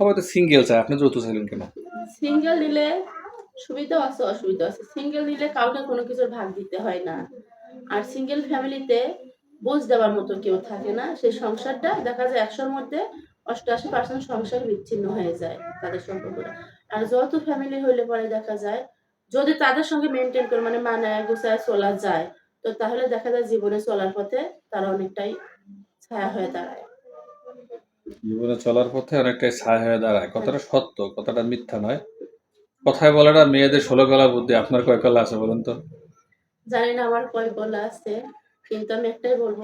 সবাই তো সিঙ্গেল চায়। আপনি যৌথ ছিলেন কেন? সিঙ্গেল নিলে সুবিধা আছে, অসুবিধা আছে। সিঙ্গেল নিলে কাউকে কোনো কিছুর ভাগ দিতে হয় না। আর সিঙ্গেল ফ্যামিলিতে বোঝ দেওয়ার মতো কেউ থাকে না। সেই সংসারটা দেখা যায় একশোর মধ্যে অষ্টআশি পার্সেন্ট সংসার বিচ্ছিন্ন হয়ে যায় তাদের সম্পর্কটা। আর যত ফ্যামিলি হইলে পরে দেখা যায়, যদি তাদের সঙ্গে মেনটেন করে মানে মানায়, গুছায়, চলা যায়, তো তাহলে দেখা যায় জীবনে চলার পথে তারা অনেকটাই ছায়া হয়ে দাঁড়ায়। জীবনে চলার পথে অনেকটাই ছায়া হয়ে দাঁড়ায়। কথাটা সত্য কথাটা মিথ্যা নয়। কথায় বলাটা মেয়েদের ষোলো গলা বুদ্ধি, আপনার কয় কলা আছে বলেন তো? জানি না, আমার কয় গলা আছে, কিন্তু আমি একটাই বলব,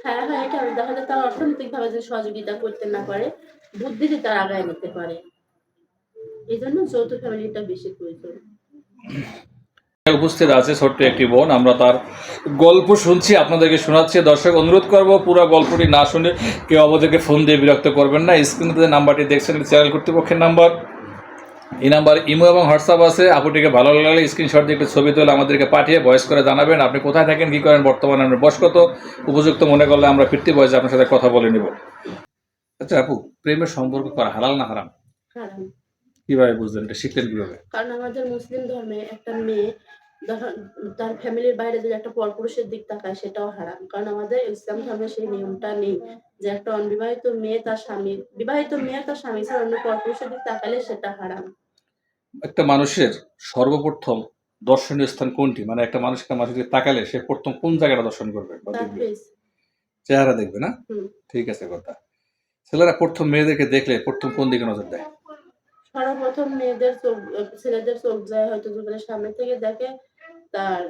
ছায়া হয়ে কেন দেখা যায় তারা অর্থনৈতিক ভাবে যদি সহযোগিতা করতে না পারে বুদ্ধিতে তারা আগায় নিতে পারে। এই জন্য যৌথ ফ্যামিলিটা বেশি প্রয়োজন। উপস্থিত আছে ছোট্ট একটি বোন। আমরা তার গল্প শুনছি, আপনাদেরকে শোনাচ্ছি। দর্শক, অনুরোধ করব পুরো গল্পটি না শুনে কেউ আমাদেরকে ফোন দিয়ে বিরক্ত করবেন না। স্ক্রিনে নাম্বারটি দেখছেন চ্যানেল কর্তৃপক্ষের নাম্বার। এই নাম্বার ইমো এবং হোয়াটসঅ্যাপ আছে। আপুটিকে ভালো লাগলে স্ক্রিনশট দিয়ে একটু ছবি তুলে আমাদেরকে পাঠিয়ে ভয়েস করে জানাবেন। আপনি কোথায় থাকেন, কী করেন, বর্তমানে আপনার বয়স কত? উপযুক্ত মনে করলে আমরা ফিরতি বয়সে আপনার সাথে কথা বলে নিব। আচ্ছা আপু, প্রেমের সম্পর্ক করা হালাল না হারাম। কীভাবে বুঝলেন এটা শিখলেন কীভাবে? কারণ আমাদের মুসলিম ধর্মে একটা মেয়ে তার ফ্যামিলির বাইরে যদি একটা পরপুরুষের দিক তাকায় সেটাও হারাম। কারণ আমাদের ইসলাম ধর্মে সেই নিয়মটা নেই যে একটা অনবিবাহিত মেয়ে তার স্বামী বিবাহিত মেয়ে তার স্বামী ছাড়া অন্য পরপুরুষের দিক তাকালে সেটা হারাম। একটা মানুষের সর্বপ্রথম দর্শনীয় স্থান কোনটি? মানে একটা মানুষ একটা মানুষের দিকে তাকালে সে প্রথম কোন জায়গাটা দর্শন করবে? বা দেখবে? চেহারা দেখবে না? ঠিক আছে কথা। ছেলেরা প্রথম মেয়েদেরকে দেখলে প্রথম কোন দিকে নজর দেয়? সর্বপ্রথম মেয়েদের চোখ ছেলেদের চোখ যায় হয়তো যুগলের সামনে থেকে দেখে তার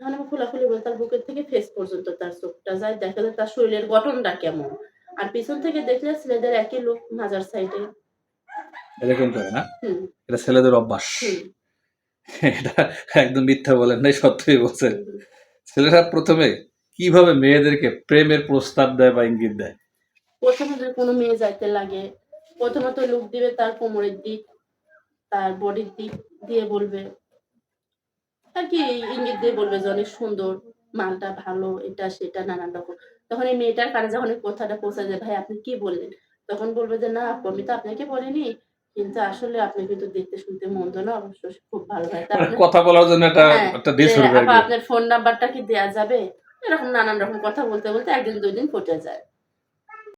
মানে খোলাখুলি বলে তার বুকের থেকে ফেস পর্যন্ত তার চোখটা যায় দেখা যায় তার শরীরের গঠনটা কেমন। আর পিছন থেকে দেখলে ছেলেদের একই লোক মাজার সাইডে এরকম করে না। এটা ছেলেদের অভ্যাস। এটা একদম মিথ্যা বলেন নাই সত্যই বলছেন। ছেলেরা প্রথমে কীভাবে মেয়েদেরকে প্রেমের প্রস্তাব দেয় বা ইঙ্গিত দেয়? প্রথমে যদি কোনো মেয়ে যাইতে লাগে প্রথমত লুক দিবে তার কোমরের দিক তার বডির দিক দিয়ে বলবে। আর কি ইঙ্গিত দিয়ে বলবে যে অনেক সুন্দর মালটা ভালো এটা সেটা নানান রকম। তখন এই মেয়েটার কানে যখন কথাটা পৌঁছে যায় ভাই আপনি কি বললেন? তখন বলবে যে না আমি তো আপনাকে বলিনি। কিন্তু আসলে আপনি কিন্তু দেখতে শুনতে মন্দ না অবশ্য খুব ভালো হয় মানে কথা বলার জন্য একটা হ্যাঁ, একটা। আপনার ফোন নাম্বারটা কি দেয়া যাবে? এরকম নানান রকম কথা বলতে বলতে একদিন দুই দিন পটে যায়।